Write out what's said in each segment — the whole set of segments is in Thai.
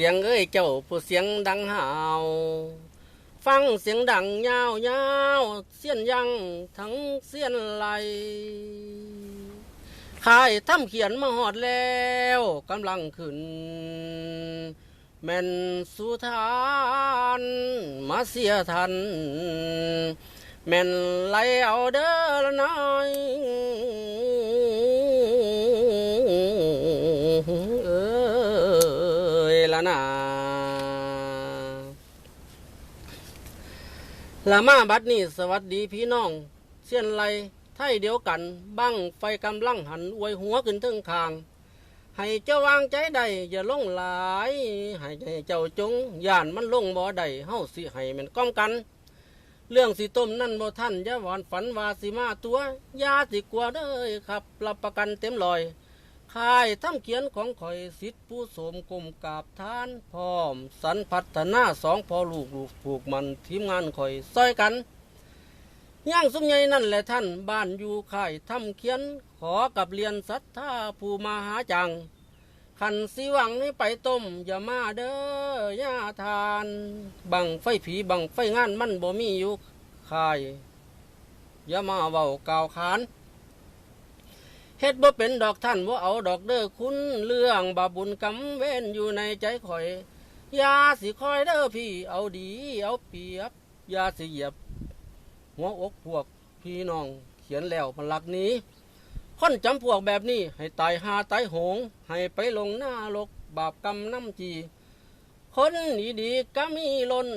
สียงเอ้ยเจ้าผู้เสียงดังหาว ฟังเสียงดังยาวยาวเสียนยังทั้งเสียนไหลขายทำเขียนมาหอดแล้วกำลังขึ้น แม่นสุธานมาเสียทัน แม่นไหลเอาเด้อละน้อย ยละนาละมาบัดนี้สวัสดีพี่น้องเสียนไหลไทยเดียวกันบังไฟกำลังหันอวยหัวขึ้นถึงคาง ให้เจ้าวางใจใดอย่าลงหลาย ให้เจ้าจงย่านมันลงบ่อใดเฮาสิให้มันก้อมกัน เรื่องสิต้มนั่นบ่ท่านอย่าหวานฝันว่าสิมาตัว ยาสิกลัวเด้อครับ รับประกันเต็มลอย ค่ายทำเขียนของข่อยสิทธิผู้สมกลมกาบทานพร้อม สันพัฒนาสองพอลูกลูกผูกมันทีมงานข่อยซอยกันย่างสุมใหญ่นั่นแหละท่านบ้านอยู่ค่ายทำเขียนขอกับเรียนศรัทธาผู้มาหาจัง ขันสิหวังให้ไปต้ม อย่ามาเด้อย่าทาน บังไฟผีบังไฟงานมันบ่มีอยู่ค่าย อย่ามาเว้ากล่าวขาน เฮ็ดบ่เป็นดอกท่านว่าเอาดอกเด้อคุณเรื่องบาบุญกำเว้นอยู่ในใจข่อยอย่าสิคอยเด้อพี่เอาดีเอาเปียบอย่าสิเหยียบ หัวอกพวกพี่น้องเขียนแล้วพลักนี้คนจำพวกแบบนี้ ให้ตายหาตายโหง ให้ไปลงหน้าลกบาปกรรมน้ำจี คนดีดีๆก็มีล้น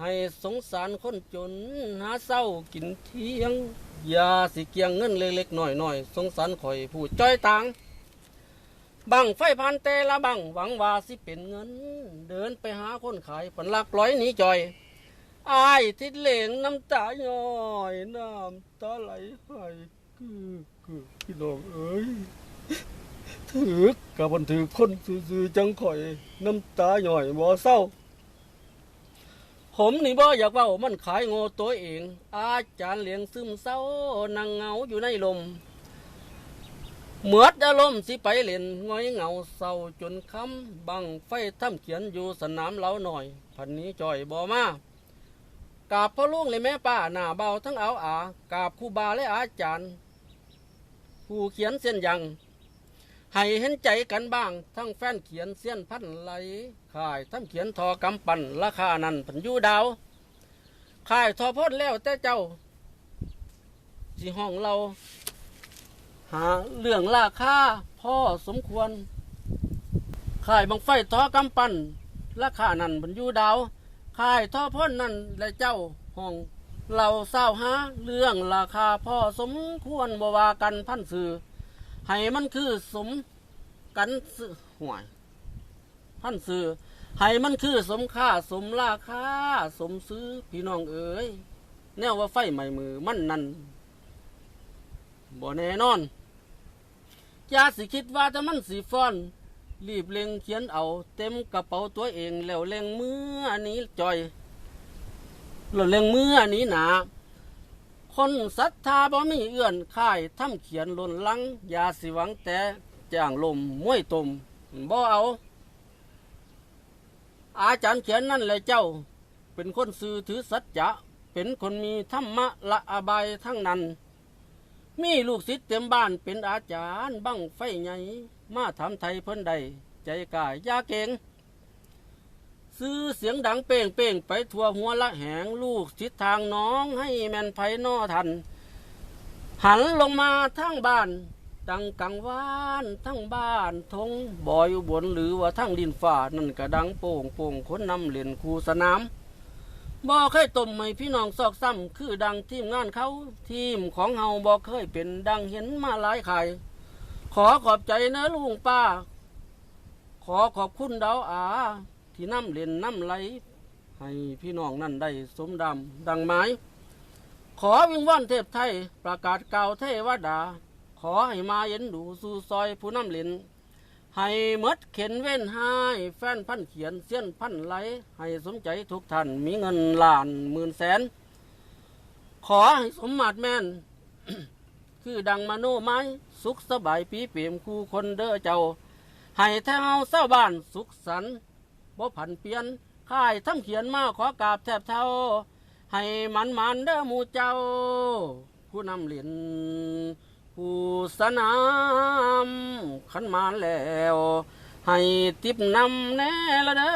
ให้สงสารคนจน หาเศร้ากินเที่ยง อย่าสิเกียงเงินเล็กๆหน่อยๆสงสารข่อยผู้จ้อยต่างบังไฟพันแต่ละบังหวังว่าสิเป็นเงิน เดินไปหาคนขายผลลักร้อยหนีจอยอายทิดเหลงน้ำตาย่อยน้ำตาไหลให้คือคือพี่น้องเอ้ยถือกับบันถือคนซื่อๆจังข่อย น้ำตาย่อยบ่เศร้า ผมนี่บ่อยากว้ามันขายโง่ตัวเอง อาจารย์เลี้ยงซึมเศร้านั่งเหงาอยู่ในลมเหมือดอารมณ์สิไปเล่นง้อยเหงาเศร้าจนคำบังไฟทำเขียนอยู่สนามเล้าหน่อย พันนี้จ่อยบ่มากราบพ่อลุงเลยแม่ป้าหน้าเบาทั้งเอาอากราบครูบาและอาจารย์ ผู้เขียนเส้นยัง ให้เห็นใจกันบ้าง ทั้งแฟนเขียนเส้นพันไหลขายทำเขียนทอกำปั่นราคานั้นผันยูดาวขายทอพดแล้วแต่เจ้าสิห้องเรา หาเรื่องราคาพ่อสมควรขายบังไฟทอกำปั่นราคานั้นผันยูดาวขายทอพ่นนั่นและเจ้าห้องเราเศร้าหาเรื่องราคาพ่อสมควรบวากันพันสื่อ ให้มันคือสมกันสื่อห่วยพันสื่อให้มันคือสมค่าสมราคาสมซื้อพี่น้องเอ๋ยแนวว่าไฟใหม่มือมันนั่นบ่แน่นอนอย่าสิคิดว่าแต่มันสีฟอน รีบเล็งเขียนเอา เต็มกระเป๋าตัวเองแล้วเล็งมืออันนี้จอยแล้วเล็งมืออันนี้หนา คนศรัทธาบ่มีเอื้อนค่ายทำเขียนหล่นลังอย่าสิหวังแต่จ้างลมมวยตมบ่เอา อาจารย์เขียนนั่นแหละเจ้า เป็นคนสื่อถือสัจจะเป็นคนมีธรรมะละอบายทั้งนั้น มีลูกศิษย์เต็มบ้านเป็นอาจารย์ บังไฟใหญ่มาทำไทยเพิ่นใด ใจกายยาเก่ง ซื้อเสียงดังเป้งเป้งไปทั่วหัวละแหงลูกศิษย์ทางน้องให้แมนไผนอทัน หันลงมาทั้งบ้าน ดังกังวานทั้งบ้านทงบอยบลหรือว่าทั้งดินฟ้านั่นก็ดังโป่งโป่งคนนำเล่นคูสนามบ่เคยตมให้พี่น้องซอกซ้ำคือดังทีมงานเขาทีมของเฮาบ่เคยเป็นดังเห็นมาหลายไข่ขอขอบใจนะลุงป้า ขอขอบคุณดาวอา ที่น้ำเล่นน้ำไหลให้พี่น้องนั่นได้สมดำดังไม้ขอวิงว่อนเทพไทย ประกาศกล่าวเทวดา ขอให้มาเย็นดูสู่ซอยผู้น้ำเล่นให้มดเข็นเว้นให้แฟนพันเขียนเสี้ยนพันไหล ให้สมใจทุกท่านมีเงินล้านหมื่นแสน ขอให้สมมาตรแม่น คือดังมโนไม้ สุขสบายปีเปี่ยมคู่คนเด้อเจ้า ให้แท้เฮาเศร้าบ้านสุขสันต์ บ่ผันเปลี่ยนค่ายทำเขียนมาขอกราบแทบเท่าให้มันมันเด้อหมู่เจ้า ผู้นำเหรียญผู้สนามขันมาแล้ว ให้ติบนำแน่ละเด้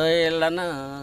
อละเนอ